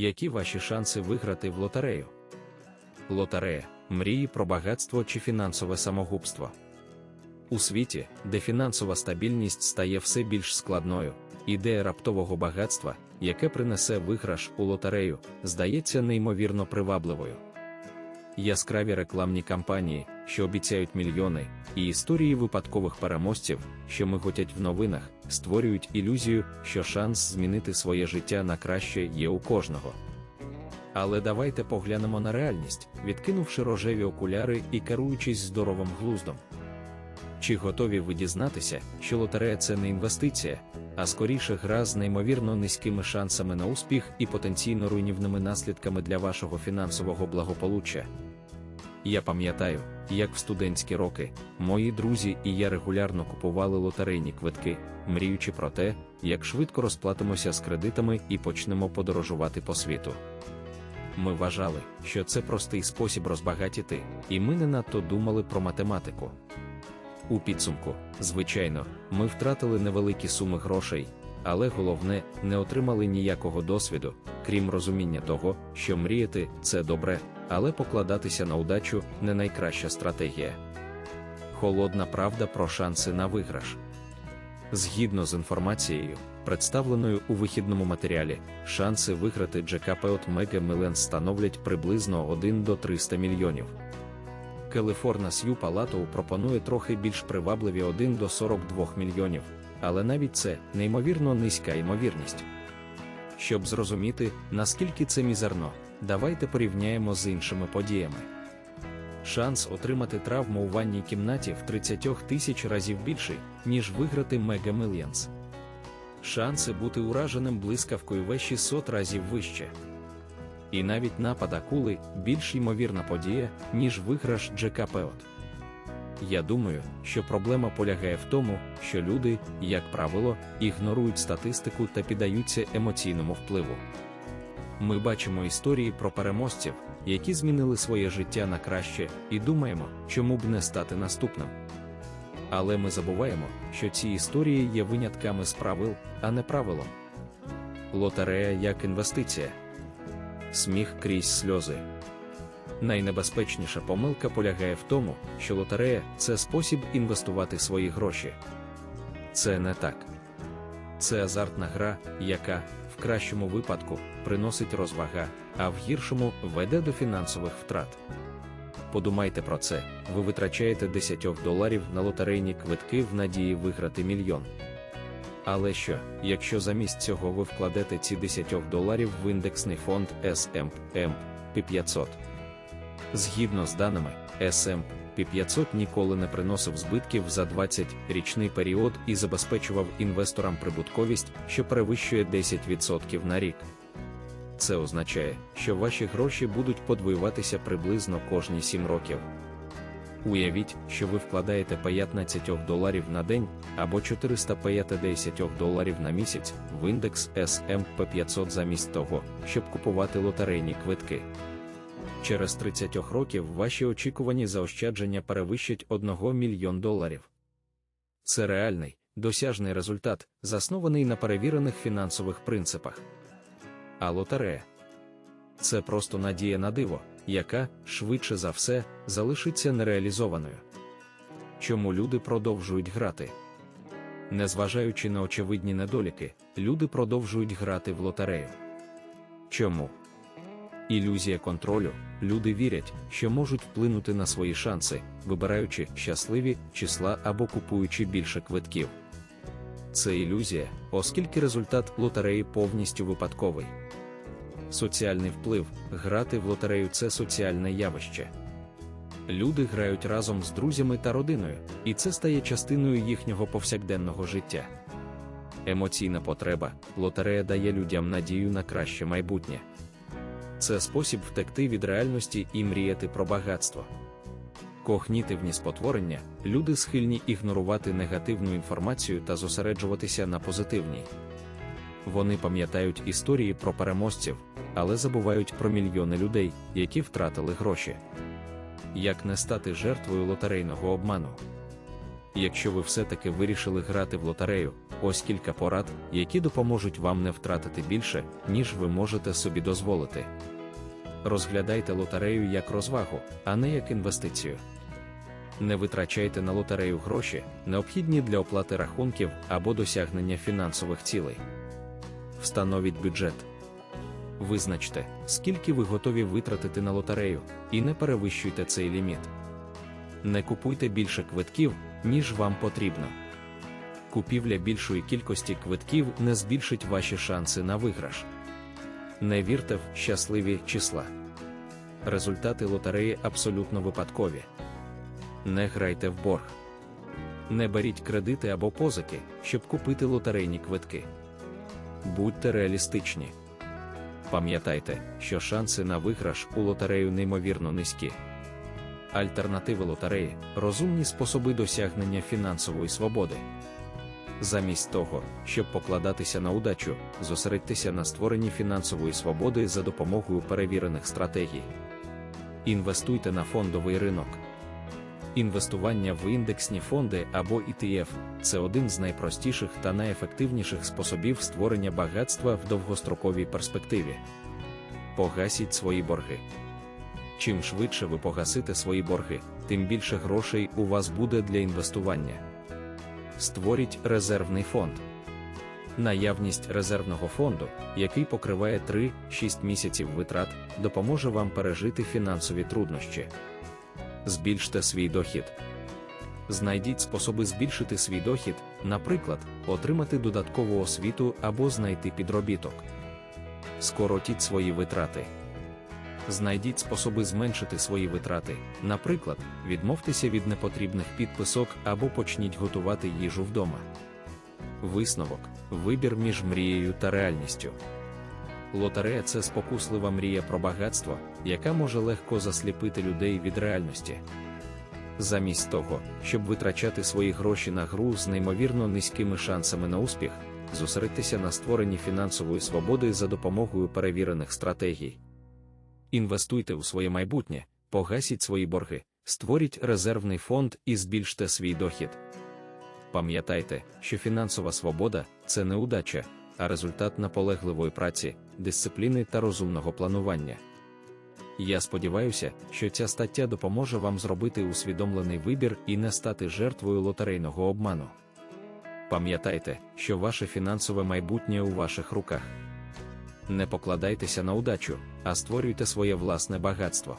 які ваші шанси виграти в лотерею? Лотерея мрії про багатство чи фінансове самогубство. У світі, де фінансова стабільність стає все більш складною, ідея раптового багатства, яке принесе виграш у лотерею, здається неймовірно привабливою. Яскраві рекламні кампанії, що обіцяють мільйони, і історії випадкових переможців, що миготять в новинах, створюють ілюзію, що шанс змінити своє життя на краще є у кожного. Але давайте поглянемо на реальність, відкинувши рожеві окуляри і керуючись здоровим глуздом. Чи готові ви дізнатися, що лотерея це не інвестиція, а скоріше гра з неймовірно низькими шансами на успіх і потенційно руйнівними наслідками для вашого фінансового благополуччя? Я пам'ятаю, як в студентські роки мої друзі і я регулярно купували лотерейні квитки, мріючи про те, як швидко розплатимося з кредитами і почнемо подорожувати по світу. Ми вважали, що це простий спосіб розбагатіти, і ми не надто думали про математику. У підсумку, звичайно, ми втратили невеликі суми грошей, але головне, не отримали ніякого досвіду, крім розуміння того, що мріяти це добре, але покладатися на удачу не найкраща стратегія. Холодна правда про шанси на виграш. Згідно з інформацією, представленою у вихідному матеріалі, шанси виграти джекапеот Мега Милен становлять приблизно 1 до 300 мільйонів. Калифорна Сью Палатоу пропонує трохи більш привабливі 1 до 42 мільйонів, але навіть це неймовірно низька ймовірність. Щоб зрозуміти, наскільки це мізерно, давайте порівняємо з іншими подіями. Шанс отримати травму у ванній кімнаті в 30 тисяч разів більший, ніж виграти Mega Millions. Шанси бути ураженим блискавкою в 600 разів вище. І навіть напад акули більш ймовірна подія, ніж виграш Джека Пеот. Я думаю, що проблема полягає в тому, що люди, як правило, ігнорують статистику та піддаються емоційному впливу. Ми бачимо історії про переможців, які змінили своє життя на краще, і думаємо, чому б не стати наступним. Але ми забуваємо, що ці історії є винятками з правил, а не правилом. Лотерея як інвестиція. Сміх крізь сльози. Найнебезпечніша помилка полягає в тому, що лотерея це спосіб інвестувати свої гроші. Це не так. Це азартна гра, яка, в кращому випадку, приносить розвага, а в гіршому веде до фінансових втрат. Подумайте про це: ви витрачаєте 10 доларів на лотерейні квитки в надії виграти мільйон. Але що, якщо замість цього ви вкладете ці 10 доларів в індексний фонд S&P 500? Згідно з даними, S&P 500 ніколи не приносив збитків за 20-річний період і забезпечував інвесторам прибутковість, що перевищує 10% на рік. Це означає, що ваші гроші будуть подвоюватися приблизно кожні 7 років. Уявіть, що ви вкладаєте 15 доларів на день або 450 доларів на місяць в індекс S&P 500 замість того, щоб купувати лотерейні квитки. Через 30 років ваші очікувані заощадження перевищать 1 мільйон доларів. Це реальний, досяжний результат, заснований на перевірених фінансових принципах. А лотерея це просто надія на диво, яка, швидше за все, залишиться нереалізованою. Чому люди продовжують грати? Незважаючи на очевидні недоліки, люди продовжують грати в лотерею. Чому? Ілюзія контролю, люди вірять, що можуть вплинути на свої шанси, вибираючи щасливі числа або купуючи більше квитків. Це ілюзія, оскільки результат лотереї повністю випадковий. Соціальний вплив грати в лотерею це соціальне явище. Люди грають разом з друзями та родиною, і це стає частиною їхнього повсякденного життя. Емоційна потреба лотерея дає людям надію на краще майбутнє. Це спосіб втекти від реальності і мріяти про багатство. Когнітивні спотворення люди схильні ігнорувати негативну інформацію та зосереджуватися на позитивній. Вони пам'ятають історії про переможців, але забувають про мільйони людей, які втратили гроші. Як не стати жертвою лотерейного обману? Якщо ви все-таки вирішили грати в лотерею, ось кілька порад, які допоможуть вам не втратити більше, ніж ви можете собі дозволити. Розглядайте лотерею як розвагу, а не як інвестицію. Не витрачайте на лотерею гроші, необхідні для оплати рахунків або досягнення фінансових цілей. Встановіть бюджет. Визначте, скільки ви готові витратити на лотерею, і не перевищуйте цей ліміт. Не купуйте більше квитків, ніж вам потрібно. Купівля більшої кількості квитків не збільшить ваші шанси на виграш. Не вірте в щасливі числа. Результати лотереї абсолютно випадкові. Не грайте в борг. Не беріть кредити або позики, щоб купити лотерейні квитки. Будьте реалістичні. Пам'ятайте, що шанси на виграш у лотерею неймовірно низькі. Альтернативи лотереї розумні способи досягнення фінансової свободи. Замість того, щоб покладатися на удачу, зосередьтеся на створенні фінансової свободи за допомогою перевірених стратегій. Інвестуйте на фондовий ринок. Інвестування в індексні фонди або ETF – це один з найпростіших та найефективніших способів створення багатства в довгостроковій перспективі. Погасіть свої борги. Чим швидше ви погасите свої борги, тим більше грошей у вас буде для інвестування. Створіть резервний фонд. Наявність резервного фонду, який покриває 3-6 місяців витрат, допоможе вам пережити фінансові труднощі. Збільште свій дохід. Знайдіть способи збільшити свій дохід, наприклад, отримати додаткову освіту або знайти підробіток. Скоротіть свої витрати. Знайдіть способи зменшити свої витрати, наприклад, відмовтеся від непотрібних підписок або почніть готувати їжу вдома. Висновок вибір між мрією та реальністю. Лотерея це спокуслива мрія про багатство, яка може легко засліпити людей від реальності. Замість того, щоб витрачати свої гроші на гру з неймовірно низькими шансами на успіх, зосередьтеся на створенні фінансової свободи за допомогою перевірених стратегій. Інвестуйте у своє майбутнє, погасіть свої борги, створіть резервний фонд і збільште свій дохід. Пам'ятайте, що фінансова свобода це не удача, а результат наполегливої праці, дисципліни та розумного планування. Я сподіваюся, що ця стаття допоможе вам зробити усвідомлений вибір і не стати жертвою лотерейного обману. Пам'ятайте, що ваше фінансове майбутнє у ваших руках. Не покладайтеся на удачу, а створюйте своє власне багатство.